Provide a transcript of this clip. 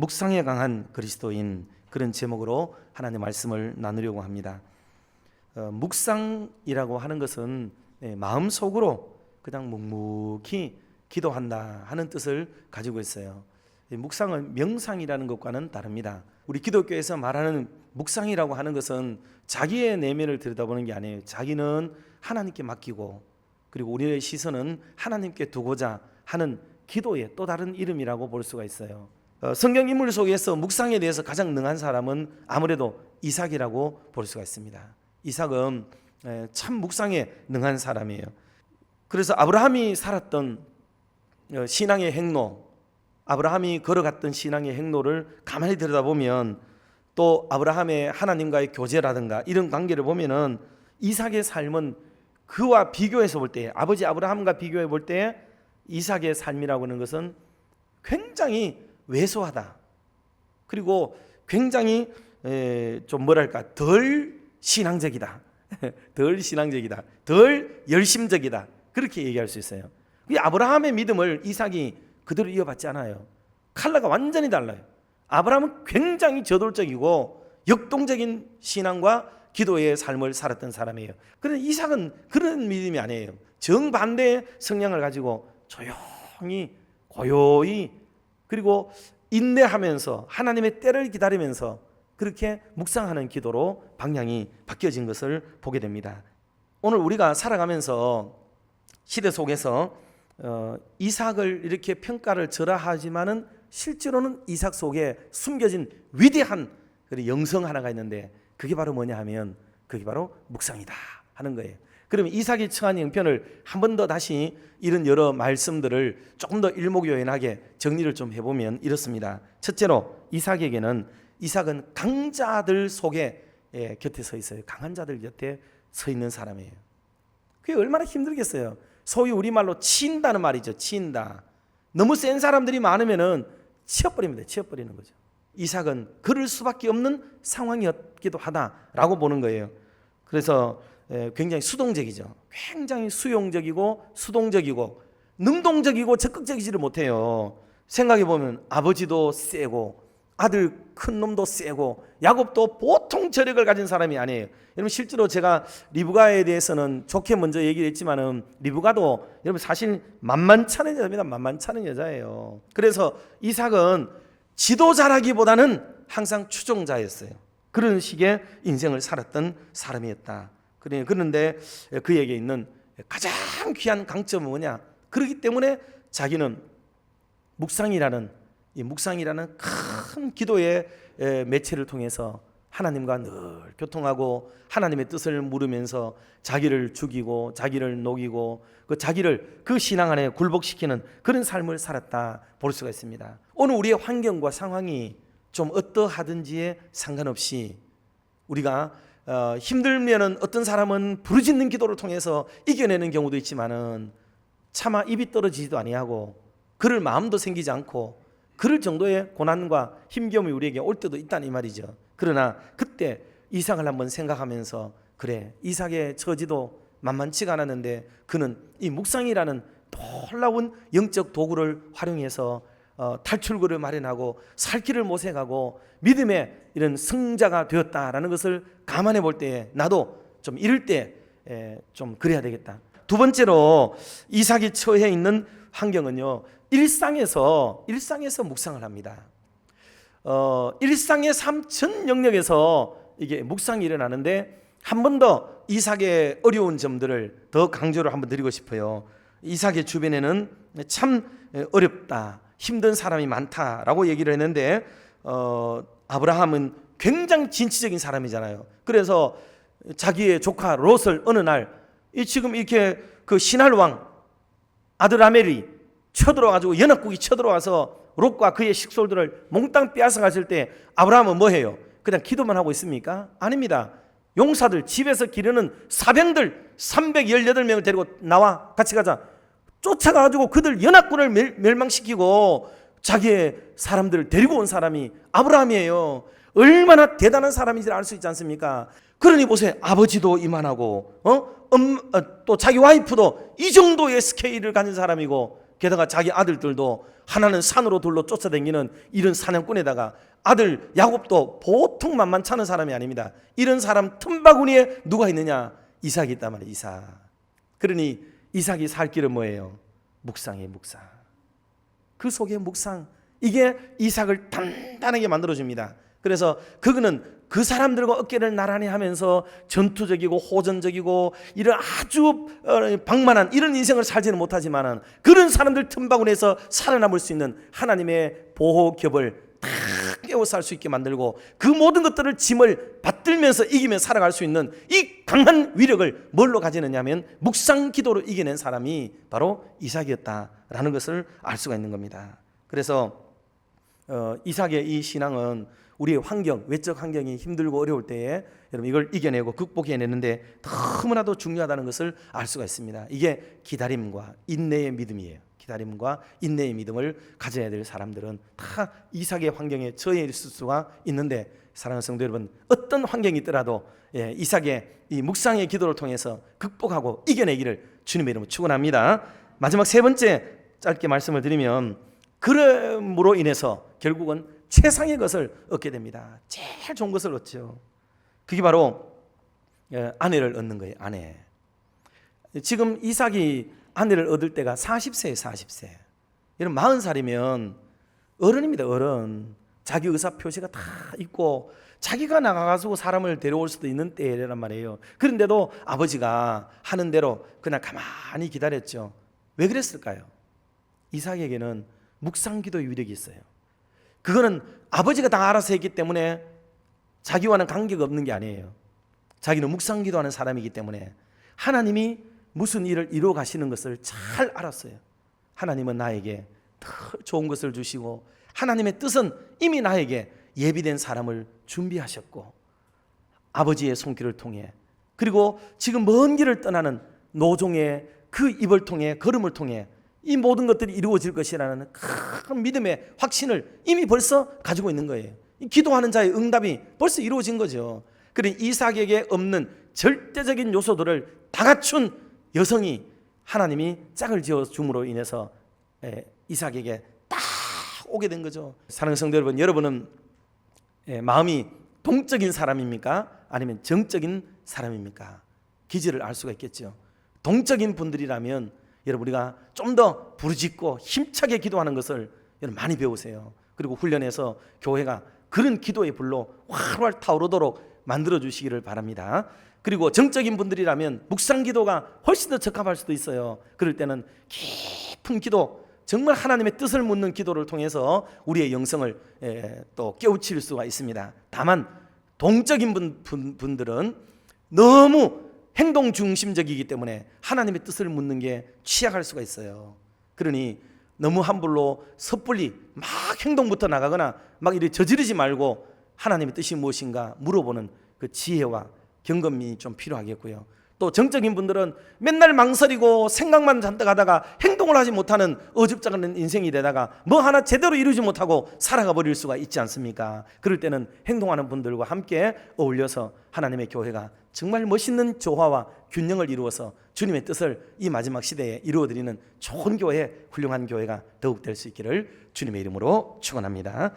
묵상에 강한 그리스도인 그런 제목으로 하나님 말씀을 나누려고 합니다. 어, 묵상이라고 하는 것은 예, 마음 속으로 그냥 묵묵히 기도한다 하는 뜻을 가지고 있어요. 이 묵상은 명상이라는 것과는 다릅니다. 우리 기독교에서 말하는 묵상이라고 하는 것은 자기의 내면을 들여다보는 게 아니에요. 자기는 하나님께 맡기고 그리고 우리의 시선은 하나님께 두고자 하는 기도의 또 다른 이름이라고 볼 수가 있어요. 어, 성경 인물 속에서 묵상에 대해서 가장 능한 사람은 아무래도 이삭이라고 볼 수가 있습니다. 이삭은 에, 참 묵상에 능한 사람이에요. 그래서 아브라함이 살았던 어, 신앙의 행로, 아브라함이 걸어갔던 신앙의 행로를 가만히 들여다보면 또 아브라함의 하나님과의 교제라든가 이런 관계를 보면은 이삭의 삶은 그와 비교해서 볼 때, 아버지 아브라함과 비교해 볼 때 이삭의 삶이라고 하는 것은 굉장히 왜소하다. 그리고 굉장히 에, 좀 뭐랄까 덜 신앙적이다. 덜 신앙적이다. 덜 열심적이다. 그렇게 얘기할 수 있어요. 이 아브라함의 믿음을 이삭이 그대로 이어받지 않아요. 칼라가 완전히 달라요. 아브라함은 굉장히 저돌적이고 역동적인 신앙과 기도의 삶을 살았던 사람이에요. 그런데 이삭은 그런 믿음이 아니에요. 정반대의 성향을 가지고 조용히 고요히 그리고 인내하면서 하나님의 때를 기다리면서 그렇게 묵상하는 기도로 방향이 바뀌어진 것을 보게 됩니다. 오늘 우리가 살아가면서 시대 속에서 어, 이삭을 이렇게 평가를 절하하지만은 실제로는 이삭 속에 숨겨진 위대한 그 영성 하나가 있는데 그게 바로 뭐냐 하면 그게 바로 묵상이다 하는 거예요. 그러면 이삭이 처한 형편을 한 번 더 다시 이런 여러 말씀들을 조금 더 일목요연하게 정리를 좀 해보면 이렇습니다. 첫째로 이삭에게는 이삭은 강자들 속에 예, 곁에 서 있어요. 강한 자들 곁에 서 있는 사람이에요. 그게 얼마나 힘들겠어요. 소위 우리말로 치인다는 말이죠. 치인다. 너무 센 사람들이 많으면은 치어버립니다. 치어버리는 거죠. 이삭은 그럴 수밖에 없는 상황이었기도 하다라고 보는 거예요. 그래서 에, 굉장히 수동적이죠. 굉장히 수용적이고 수동적이고 능동적이고 적극적이지를 못해요. 생각해 보면 아버지도 세고 아들 큰 놈도 세고 야곱도 보통 저력을 가진 사람이 아니에요. 여러분 실제로 제가 리브가에 대해서는 좋게 먼저 얘기를 했지만은 리브가도 여러분 사실 만만찮은 여자입니다. 만만찮은 여자예요. 그래서 이삭은 지도자라기보다는 항상 추종자였어요. 그런 식의 인생을 살았던 사람이었다. 그런데 그에게 있는 가장 귀한 강점은 뭐냐? 그렇기 때문에 자기는 묵상이라는 이 묵상이라는 큰 기도의 에, 매체를 통해서 하나님과 늘 교통하고 하나님의 뜻을 물으면서 자기를 죽이고 자기를 녹이고 그 자기를 그 신앙 안에 굴복시키는 그런 삶을 살았다 볼 수가 있습니다. 오늘 우리의 환경과 상황이 좀 어떠하든지에 상관없이 우리가 어, 힘들면은 어떤 사람은 부르짖는 기도를 통해서 이겨내는 경우도 있지만은 차마 입이 떨어지지도 아니하고 그럴 마음도 생기지 않고 그럴 정도의 고난과 힘겨움이 우리에게 올 때도 있다는 이 말이죠. 그러나 그때 이삭을 한번 생각하면서 그래 이삭의 처지도 만만치가 않았는데 그는 이 묵상이라는 놀라운 영적 도구를 활용해서 어, 탈출구를 마련하고 살 길을 모색하고 믿음의 이런 승자가 되었다라는 것을 감안해 볼 때에 나도 좀 이럴 때 좀 그래야 되겠다. 두 번째로 이삭이 처해 있는 환경은요 일상에서 일상에서 묵상을 합니다. 어, 일상의 삶 전 영역에서 이게 묵상이 일어나는데 한 번 더 이삭의 어려운 점들을 더 강조를 한번 드리고 싶어요. 이삭의 주변에는 참 어렵다, 힘든 사람이 많다라고 얘기를 했는데 어, 아브라함은 굉장히 진취적인 사람이잖아요. 그래서 자기의 조카 롯을 어느 날이 지금 이렇게 그 신할 왕 아들 아멜이 쳐들어 가지고 연합국이 쳐들어 와서 롯과 그의 식솔들을 몽땅 빼앗아 갔을 때 아브라함은 뭐 해요? 그냥 기도만 하고 있습니까? 아닙니다. 용사들 집에서 기르는 사병들 318명을 데리고 나와 같이 가자. 쫓아가 가지고 그들 연합군을 멸, 멸망시키고 자기의 사람들을 데리고 온 사람이 아브라함이에요. 얼마나 대단한 사람인지 알수 있지 않습니까? 그러니 보세요. 아버지도 이만하고 어? 음, 어, 또 자기 와이프도 이 정도의 스케일을 가진 사람이고 게다가 자기 아들들도 하나는 산으로 둘러 쫓아다니는 이런 사냥꾼에다가 아들 야곱도 보통 만만치 않은 사람이 아닙니다. 이런 사람 틈바구니에 누가 있느냐? 이삭이 있단 말이에요. 이삭. 그러니 이삭이 살 길은 뭐예요? 묵상이에요. 묵상. 그 속에 묵상. 이게 이삭을 단단하게 만들어줍니다. 그래서 그거는 그 사람들과 어깨를 나란히 하면서 전투적이고 호전적이고 이런 아주 어, 방만한 이런 인생을 살지는 못하지만은 그런 사람들 틈바구니에서 살아남을 수 있는 하나님의 보호 겹을 다 깨워 살 수 있게 만들고 그 모든 것들을 짐을 받들면서 이기며 살아갈 수 있는 이 강한 위력을 뭘로 가지느냐면 묵상 기도로 이겨낸 사람이 바로 이삭이었다라는 것을 알 수가 있는 겁니다. 그래서 어, 이삭의 이 신앙은 우리의 환경, 외적 환경이 힘들고 어려울 때에 여러분 이걸 이겨내고 극복해내는데 너무나도 중요하다는 것을 알 수가 있습니다. 이게 기다림과 인내의 믿음이에요. 기다림과 인내의 믿음을 가져야 될 사람들은 다 이삭의 환경에 처해 있을 수가 있는데 사랑하는 성도 여러분 어떤 환경이 있더라도 예, 이삭의 이 묵상의 기도를 통해서 극복하고 이겨내기를 주님의 이름으로 축원합니다. 마지막 세 번째 짧게 말씀을 드리면 그럼으로 인해서 결국은 최상의 것을 얻게 됩니다. 제일 좋은 것을 얻죠. 그게 바로 예, 아내를 얻는 거예요. 아내. 지금 이삭이 아내를 얻을 때가 40세에 40세. 이런 40살이면 어른입니다. 어른. 자기 의사 표시가 다 있고 자기가 나가가지고 사람을 데려올 수도 있는 때란 말이에요. 그런데도 아버지가 하는 대로 그냥 가만히 기다렸죠. 왜 그랬을까요? 이삭에게는 묵상 기도의 위력이 있어요. 그거는 아버지가 다 알아서 했기 때문에 자기와는 관계가 없는 게 아니에요. 자기는 묵상 기도하는 사람이기 때문에 하나님이 무슨 일을 이루어 가시는 것을 잘 알았어요. 하나님은 나에게 더 좋은 것을 주시고 하나님의 뜻은 이미 나에게 예비된 사람을 준비하셨고 아버지의 손길을 통해 그리고 지금 먼 길을 떠나는 노종의 그 입을 통해 걸음을 통해 이 모든 것들이 이루어질 것이라는 큰 믿음의 확신을 이미 벌써 가지고 있는 거예요. 이 기도하는 자의 응답이 벌써 이루어진 거죠. 그래 이삭에게 없는 절대적인 요소들을 다 갖춘 여성이 하나님이 짝을 지어 줌으로 인해서 예, 이삭에게 딱 오게 된 거죠. 사랑하는 성도 여러분, 여러분은 예, 마음이 동적인 사람입니까? 아니면 정적인 사람입니까? 기질을 알 수가 있겠죠. 동적인 분들이라면 여러분 우리가 좀 더 부르짖고 힘차게 기도하는 것을 여러분 많이 배우세요. 그리고 훈련해서 교회가 그런 기도의 불로 활활 타오르도록 만들어 주시기를 바랍니다. 그리고 정적인 분들이라면 묵상 기도가 훨씬 더 적합할 수도 있어요. 그럴 때는 깊은 기도, 정말 하나님의 뜻을 묻는 기도를 통해서 우리의 영성을 예, 또 깨우칠 수가 있습니다. 다만 동적인 분, 분, 분들은 너무 행동 중심적이기 때문에 하나님의 뜻을 묻는 게 취약할 수가 있어요. 그러니 너무 함부로 섣불리 막 행동부터 나가거나 막 이렇게 저지르지 말고 하나님의 뜻이 무엇인가 물어보는 그 지혜와 경건이 좀 필요하겠고요. 또 정적인 분들은 맨날 망설이고 생각만 잔뜩 하다가 행동을 하지 못하는 어줍잖은 인생이 되다가 뭐 하나 제대로 이루지 못하고 살아가 버릴 수가 있지 않습니까? 그럴 때는 행동하는 분들과 함께 어울려서 하나님의 교회가 정말 멋있는 조화와 균형을 이루어서 주님의 뜻을 이 마지막 시대에 이루어 드리는 좋은 교회, 훌륭한 교회가 더욱 될 수 있기를 주님의 이름으로 축원합니다.